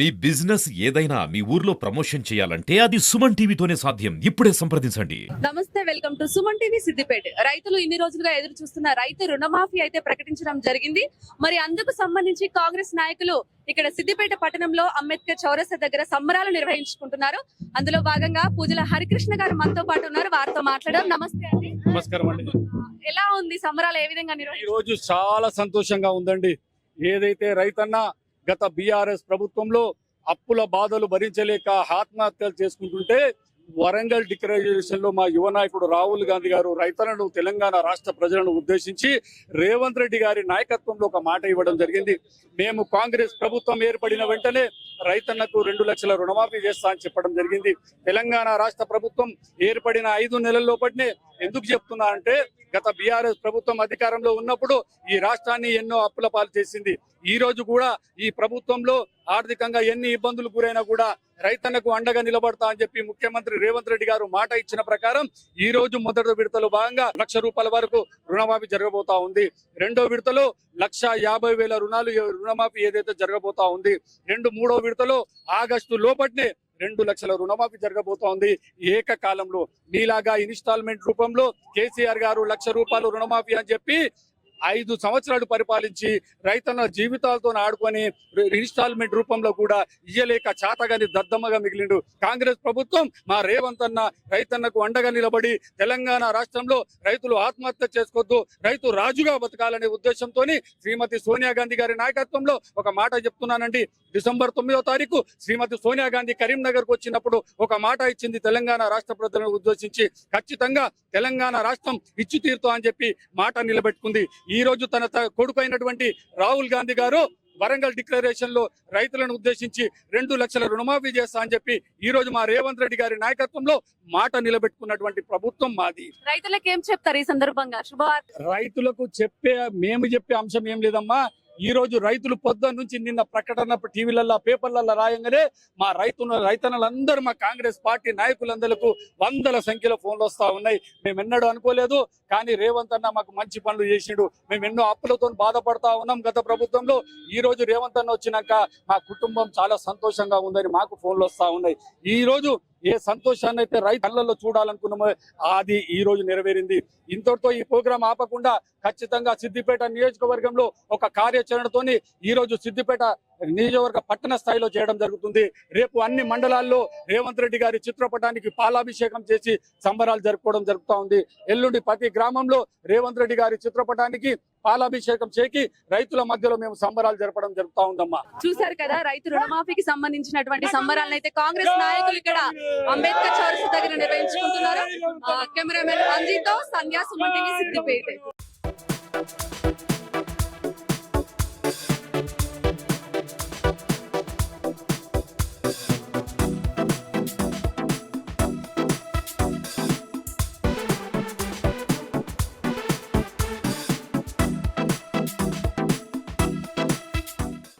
మీ business ఏదైనా మీ ఊర్లో promotion చేయాలంటే అది సుమన్ టీవీతోనే సాధ్యం. ఇప్పుడే సంప్రదించండి. నమస్తే welcome to Suman TV Siddipet. రైతులు ఇన్ని రోజులుగా ఎదురు చూస్తున్న రైతు రుణమాఫీ అయితే ప్రకటించడం జరిగింది. మరి అందుకు సంబంధించి కాంగ్రెస్ నాయకులు ఇక్కడ సిద్దిపేట పట్టణంలో అంబేద్కర్ చౌరస్తా దగ్గర సంబరాలు నిర్వహించుకుంటున్నారు. అందులో భాగంగా పూజల హరికృష్ణ గారు మనతో పాటు ఉన్నారు. వారితో మాట్లాడడం నమస్తే అండి. నమస్కారం అండి. ఎలా ఉంది సంబరాలు? ఏ విధంగా ఈ రోజు చాలా సంతోషంగా ఉందండి. ఏదైతే రైతన్న గత బీఆర్ఎస్ ప్రభుత్వంలో అప్పుల బాధలు భరించలేక ఆత్మహత్యలు చేసుకుంటుంటే వరంగల్ డిక్లరేషన్లో మా యువ నాయకుడు రాహుల్ గాంధీ గారు రైతులను తెలంగాణ రాష్ట్ర ప్రజలను ఉద్దేశించి రేవంత్ రెడ్డి గారి నాయకత్వంలో ఒక మాట ఇవ్వడం జరిగింది. మేము కాంగ్రెస్ ప్రభుత్వం ఏర్పడిన వెంటనే రైతన్నకు రెండు లక్షల రుణమాఫీ చేస్తా అని చెప్పడం జరిగింది. తెలంగాణ రాష్ట్ర ప్రభుత్వం ఏర్పడిన ఐదు నెలల్లోపటినే ఎందుకు చెప్తున్నా అంటే గత బీఆర్ఎస్ ప్రభుత్వం అధికారంలో ఉన్నప్పుడు ఈ రాష్ట్రాన్ని ఎన్నో అప్పుల పాలు చేసింది. ఈ రోజు కూడా ఈ ప్రభుత్వంలో ఆర్థికంగా ఎన్ని ఇబ్బందులు గురైనా కూడా రైతన్నకు అండగా నిలబడతా అని చెప్పి ముఖ్యమంత్రి రేవంత్ రెడ్డి గారు మాట ఇచ్చిన ప్రకారం ఈ రోజు మొదటి విడతలో భాగంగా లక్ష రూపాయల వరకు రుణమాఫీ జరగబోతా ఉంది. రెండో విడతలో లక్ష యాభై వేల రుణాలు రుణమాఫీ ఏదైతే జరగబోతా ఉంది రెండు మూడో విడతలో ఆగస్టు లోపట్నే రెండు లక్షల రుణమాఫీ జరగబోతోంది. ఏకకాలంలో నీలాగా ఇన్స్టాల్మెంట్ రూపంలో కేసీఆర్ గారు లక్ష రూపాయలు రుణమాఫీ అని చెప్పి ఐదు సంవత్సరాలు పరిపాలించి రైతన్న జీవితాలతో ఆడుకొని ఇన్స్టాల్మెంట్ రూపంలో కూడా ఇయ్యలేక చాతగాని దద్దమ్మగా మిగిలిండు. కాంగ్రెస్ ప్రభుత్వం మా రేవంత్ అన్న రైతన్నకు అండగా నిలబడి తెలంగాణ రాష్ట్రంలో రైతులు ఆత్మహత్య చేసుకోవద్దు రైతు రాజుగా బతకాలనే ఉద్దేశంతో శ్రీమతి సోనియా గాంధీ గారి నాయకత్వంలో ఒక మాట చెప్తున్నానండి. డిసెంబర్ తొమ్మిదో తారీఖు శ్రీమతి సోనియా గాంధీ కరీంనగర్కు వచ్చినప్పుడు ఒక మాట ఇచ్చింది తెలంగాణ రాష్ట్ర ప్రజలను ఉద్దేశించి. ఖచ్చితంగా తెలంగాణ రాష్ట్రం ఇచ్చి తీరుతా అని చెప్పి మాట నిలబెట్టుకుంది. ఈ రోజు తన కొడుకు అయినటువంటి రాహుల్ గాంధీ గారు వరంగల్ డిక్లరేషన్లో రైతులను ఉద్దేశించి రెండు లక్షల రుణమాఫీ చేస్తా అని చెప్పి ఈ రోజు మా రేవంత్ రెడ్డి గారి నాయకత్వంలో మాట నిలబెట్టుకున్నటువంటి ప్రభుత్వం మాది. రైతులకు ఏం చెప్తారు ఈ సందర్భంగా? రైతులకు చెప్పే మేము చెప్పే అంశం ఏం లేదమ్మా. ఈ రోజు రైతులు పొద్దు నుంచి నిన్న ప్రకటన టీవీలలో పేపర్లలో రాయంగానే మా రైతు రైతన్నలందరూ మా కాంగ్రెస్ పార్టీ నాయకులందరకు వందల సంఖ్యలో ఫోన్లు వస్తా ఉన్నాయి. మేము ఎన్నడూ అనుకోలేదు కానీ రేవంత్ అన్న మాకు మంచి పనులు చేసిండు. మేము ఎన్నో అప్పులతో బాధపడతా ఉన్నాం గత ప్రభుత్వంలో. ఈ రోజు రేవంత్ అన్న వచ్చినాక మా కుటుంబం చాలా సంతోషంగా ఉందని మాకు ఫోన్లు వస్తా ఉన్నాయి. ఈ రోజు ఏ సంతోషాన్ని అయితే రైతు కళ్ళల్లో చూడాలనుకున్నామో అది ఈ రోజు నెరవేరింది. ఇంతటితో ఈ ప్రోగ్రాం ఆపకుండా ఖచ్చితంగా సిద్దిపేట నియోజకవర్గంలో ఒక కార్యాచరణతోని ఈ రోజు సిద్దిపేట నియోజకవర్గ పట్టణ స్థాయిలో చేయడం జరుగుతుంది. రేపు అన్ని మండలాల్లో రేవంత్ రెడ్డి గారి చిత్రపటానికి పాలాభిషేకం చేసి సంబరాలు జరుపుకోవడం జరుగుతూ ఉంది. ఎల్లుండి ప్రతి గ్రామంలో రేవంత్ రెడ్డి గారి చిత్రపటానికి పాలాభిషేకం చేకి రైతుల మధ్యలో మేము సంబరాలు జరపడం జరుగుతూ ఉందమ్మా. చూశారు కదా రైతు రుణమాఫీకి సంబంధించినటువంటి సంబరాలను అయితే కాంగ్రెస్ నాయకులు ఇక్కడ అంబేద్కర్ చౌరస్ దగ్గర నిర్వహించుకుంటున్నారు. కెమెరామెన్ రంజిత్తో సంధ్యా సుమన్ సిద్దిపేట.